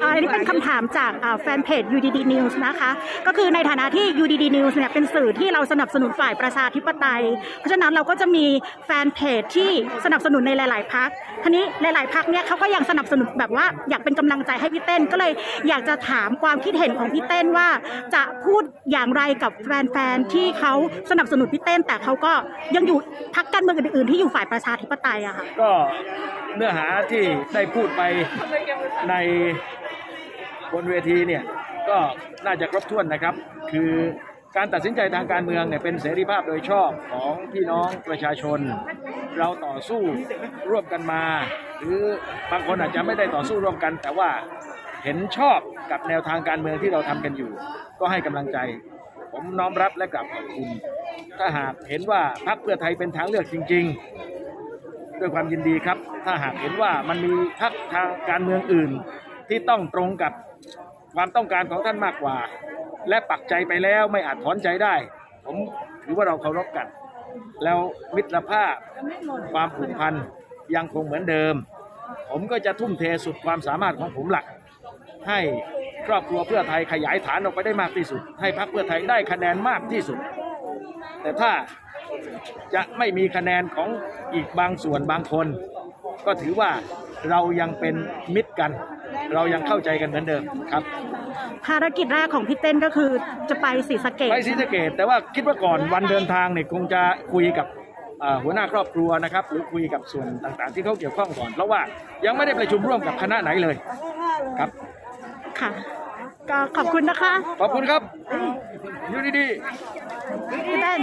อันนี้เป็นคำถามจากแฟนเพจ UDD News นะคะ ก็คือในฐานะที่ UDD News เนี่ยเป็นสื่อที่เราสนับสนุนฝ่ายประชาธิปไตย เพราะฉะนั้นเราก็จะมีแฟนเพจที่สนับสนุนในหลาย ๆพักทีนี้หลาย ๆพักเนี่ยเขาก็ยังสนับสนุนแบบว่าอยากเป็นกำลังใจให้พี่เต้นก็เลยอยากจะถามความคิดเห็นของพี่เต้นว่า จะพูดอย่างไรกับแฟน ๆ ที่เขาสนับสนุนพี่เต้น แต่เขาก็ยังอยู่พักการเมืองอื่น ๆ ที่อยู่ฝ่ายประชาธิปไตยอะค่ะก็เนื้อหาที่ได้พูดไปใน บนเวทีเนี่ยก็น่าจะครบถ้วนนะครับ คือการตัดสินใจทางการเมืองเนี่ยเป็นเสรีภาพโดยชอบของพี่น้องประชาชน เราต่อสู้ร่วมกันมา หรือบางคนอาจจะไม่ได้ต่อสู้ร่วมกัน แต่ว่าเห็นชอบกับแนวทางการเมืองที่เราทำกันอยู่ ก็ให้กำลังใจ ผมน้อมรับและกราบขอบคุณถ้าหากเห็นว่าพรรคเพื่อไทยเป็นทางเลือกจริง ๆ ด้วยความยินดีครับ ถ้าหากเห็นว่ามันมีพรรคทางการเมืองอื่น ที่ต้องตรงกับความต้องการของท่านมากกว่า และปักใจไปแล้วไม่อาจถอนใจได้ ผมถือว่าเราเคารพกัน แล้วมิตรภาพความผูกพันยังคงเหมือนเดิม ผมก็จะทุ่มเทสุดความสามารถของผมหลัก ให้ครอบครัวเพื่อไทยขยายฐานออกไปได้มากที่สุด ให้พรรคเพื่อไทยได้คะแนนมากที่สุด แต่ถ้าจะไม่มีคะแนนของอีกบางส่วนบางคน ก็ถือว่าเรายังเป็นมิตรกัน เรายังเข้าใจกันเหมือนเดิมครับภารกิจแรกของพี่เต้นก็คือจะไปศรีสะเกดไปศรีสะเกดแต่ว่าคิดว่าก่อนวันเดินทางเนี่ยคงจะคุยกับเอ่อหัวหน้าครอบครัวนะครับ หรือคุยกับส่วนต่างๆ ที่เขาเกี่ยวข้องก่อนเพราะว่ายังไม่ได้ประชุมร่วมกับคณะไหนเลยครับค่ะก็ขอบคุณนะคะ ขอบคุณครับอยู่ดีๆพี่เต้น